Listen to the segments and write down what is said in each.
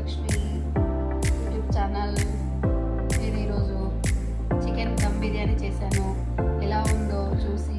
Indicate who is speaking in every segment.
Speaker 1: Varalakshmi YouTube channel. నేను ఈరోజు chicken dum biryani చేశాను. ఎలా ఉందో చూసి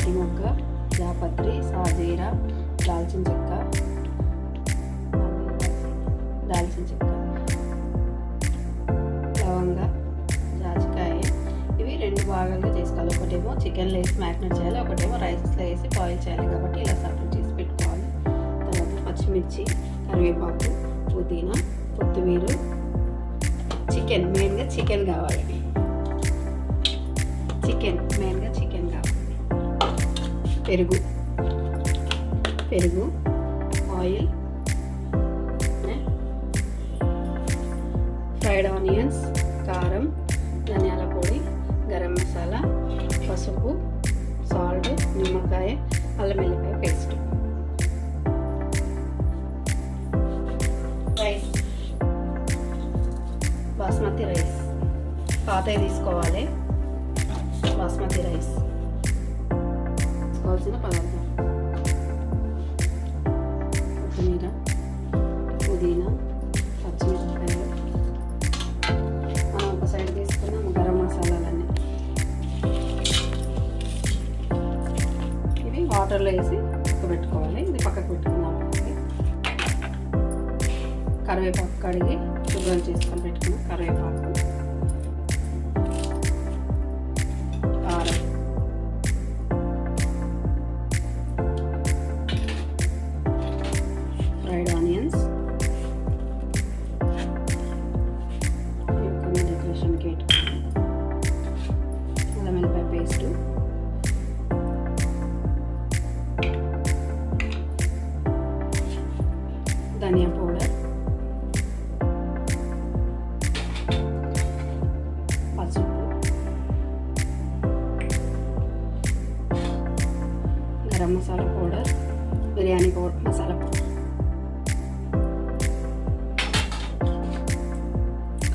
Speaker 1: మరాఠీ మొగ్గ జాపత్రి సాజీరా దాల్చిన చెక్క. దాల్చిన చెక్క లవంగ జాజికాయ. ఇవి రెండు భాగాలుగా చేసుకోవాలి. ఒకటేమో చికెన్లో వేసి మ్యారినేట్ చేయాలి ఒకటేమో రైస్లో వేసి బాయిల్ చేయాలి కాబట్టి ఇలా సపరేట్ చేసి పెట్టుకోవాలి. తర్వాత పచ్చిమిర్చి కరివేపాకు పుదీనా కొత్తిమీర. చికెన్ మెయిన్గా చికెన్ కావాలి. చికెన్ మెయిన్గా చికెన్ పెరుగు. పెరుగు ఆయిల్ ఫ్రైడ్ ఆనియన్స్ కారం ధనియాల పొడి గరం మసాలా పసుపు సాల్ట్ నిమ్మకాయ అల్లం వెల్లిపాయ పేస్ట్. రైస్. బాస్మతి రైస్. పాతవి తీసుకోవాలి. బాస్మతి రైస్. కావాల్సిన పదార్థాలు. కొత్తిమీర పుదీనా పచ్చిమిరపకాయ. మనం ఒక సైడ్ తీసుకున్నాం గరం మసాలాలన్నీ. ఇవి వాటర్లో వేసి పెట్టుకోవాలి ఇది పక్కకు పెట్టుకుందాం కరివేపాకు కడిగి శుభ్రం చేసుకొని పెట్టుకున్నాం కరివేపాకు.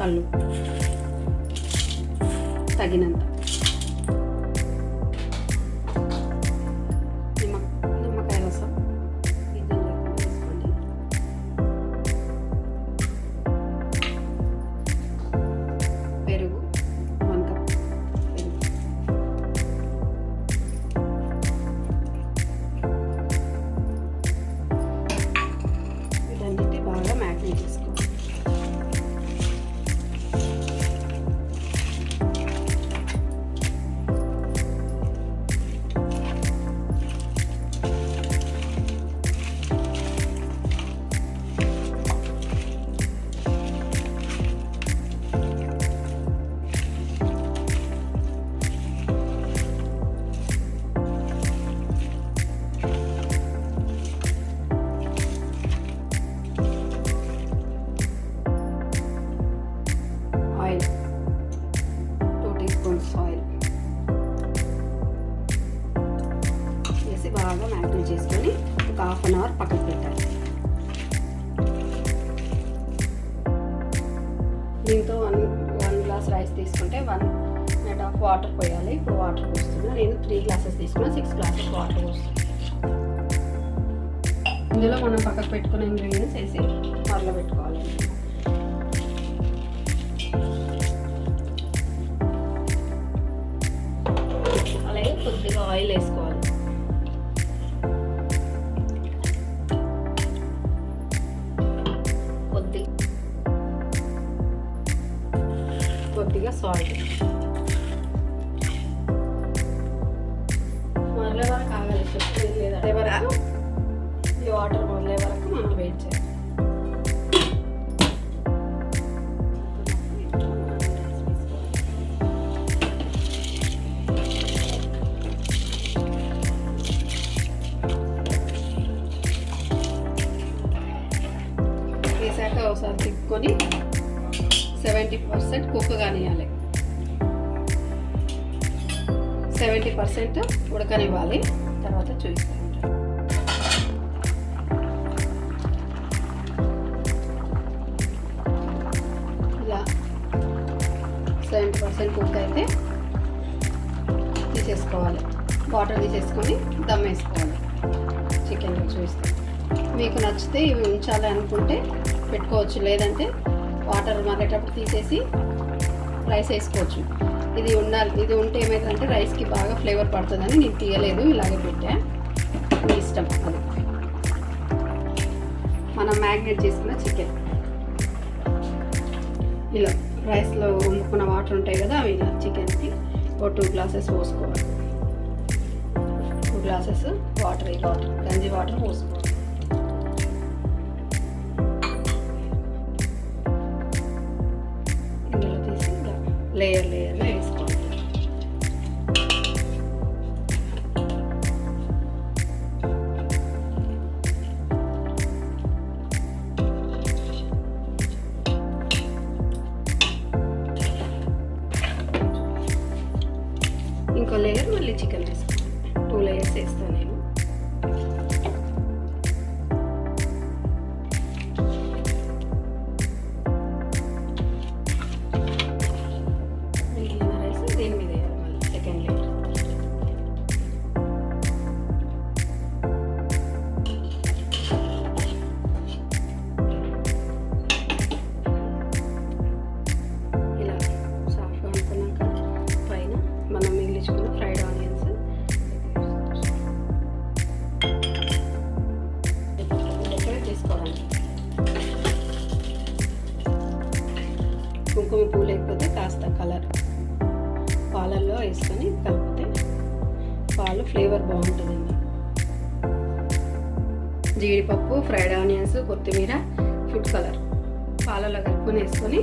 Speaker 1: కళ్ళు తగినంత అవర్ పక్కకు పెట్టాలి. దీంతో వన్ వన్ గ్లాస్ రైస్ తీసుకుంటే వన్ అండ్ హాఫ్ వాటర్ పోయాలి. ఇప్పుడు వాటర్ పోస్తున్నా. నేను త్రీ గ్లాసెస్ తీసుకున్నా. సిక్స్ గ్లాసెస్ వాటర్ పోస్తున్నాను ఇందులో మనం పక్కకు పెట్టుకున్న ఇంగ్రీడియంట్స్ వేసి మరలో పెట్టుకోవాలి. అలాగే కొద్దిగా ఆయిల్ వేసుకోవాలి. సాల్ట్ మొదలే వరకు ఆగాలి చెప్పు లేదా అదే వరకు ఈ వాటర్ మొదలే వరకు మనం వెయిట్ చేయాలి. వేసాక ఒకసారి తిప్పుకొని సెవెంటీ పర్సెంట్ కుక్ కానివ్వాలి సెవెంటీ పర్సెంట్ ఉడకనివ్వాలి. తర్వాత చూపిస్తాను. ఇలా సెవెంటీ పర్సెంట్ కుక్ అయితే తీసేసుకోవాలి. వాటర్ తీసేసుకొని దమ్ వేసుకోవాలి. చికెన్ చూపిస్తాను. మీకు నచ్చితే ఇవి ఉంచాలి అనుకుంటే పెట్టుకోవచ్చు. లేదంటే వాటర్ మరిగేటప్పుడు తీసేసి రైస్ వేసుకోవచ్చు. ఇది ఉండాలి ఇది ఉంటే ఏమైందంటే రైస్కి బాగా ఫ్లేవర్ పడుతుందని నేను తీయలేదు ఇలాగే పెట్టా. మీ ఇష్టం అది. మనం మ్యాగ్నేట్ చేసుకున్న చికెన్ ఇలా రైస్లో వండుకున్న వాటర్ ఉంటాయి కదా అవి ఇలా చికెన్కి ఓ టూ గ్లాసెస్ పోసుకోవాలి. టూ గ్లాసెస్ వాటర్ ఈ వాటర్ గంజి వాటర్ పోసుకోవాలి. మళ్ళీ చికెన్ వేసుకోవాలి టూ లేయర్స్ వేస్తాను నేను. బాగుంటుందండి. జీడిపప్పు ఫ్రైడ్ ఆనియన్స్ కొత్తిమీర ఫుడ్ కలర్. పాలలో కలుపుకొని వేసుకొని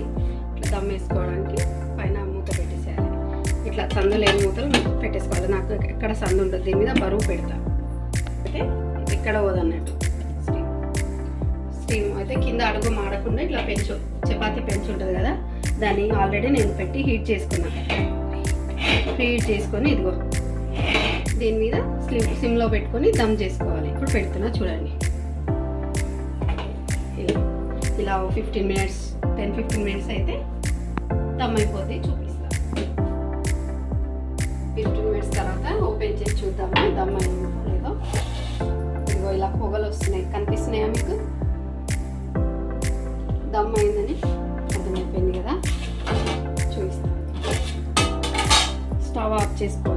Speaker 1: ఇట్లా దమ్ వేసుకోవడానికి పైన మూత పెట్టేసేయాలి. ఇట్లా సందు లేని మూతలు పెట్టేసుకోవాలి. నాకు ఎక్కడ సందు ఉంటుంది దీని మీద బరువు పెడతా. అయితే ఎక్కడ పోదన్నట్టు. స్టీమ్. స్టీమ్. అయితే కింద అడుగు మాడకుండా ఇట్లా పెంచు. చపాతీ పెంచు ఉంటుంది కదా దాన్ని ఆల్రెడీ నేను పెట్టి హీట్ చేసుకున్నాను హీట్ చేసుకొని ఇదిగో. దీని మీద స్లిమ్ సిమ్లో పెట్టుకొని దమ్ చేసుకోవాలి. ఇప్పుడు పెడుతున్నా చూడండి. ఇలా fifteen minutes ten fifteen minutes అయితే దమ్ అయిపోతే చూపిస్తాను ఫిఫ్టీన్ మినిట్స్ తర్వాత ఓపెన్ చేసి చూద్దాము? దమ్ అయిందో లేదో? ఇదిగో ఇలా పొగలు వస్తున్నాయి. కనిపిస్తున్నాయా మీకు? దమ్ అయిందని అర్థమైపోయింది కదా? చూపిస్తాను స్టవ్ ఆఫ్ చేసుకో.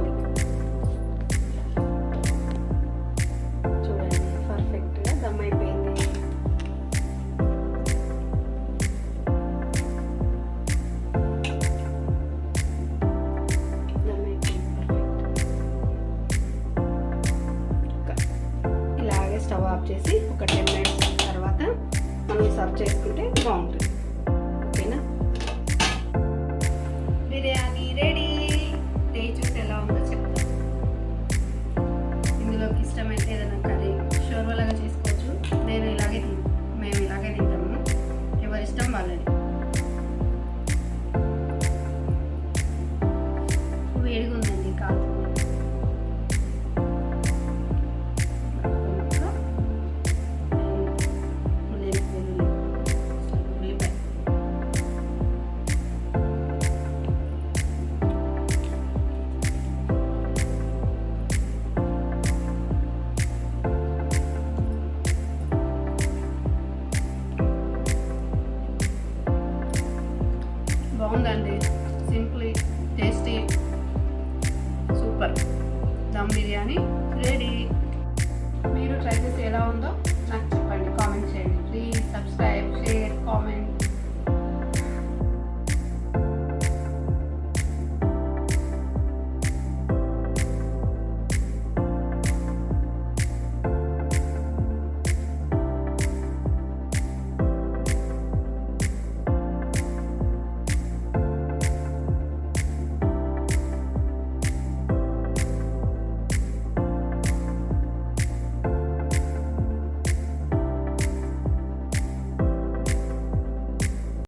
Speaker 1: చేసుకుంటే బాగుంటుంది.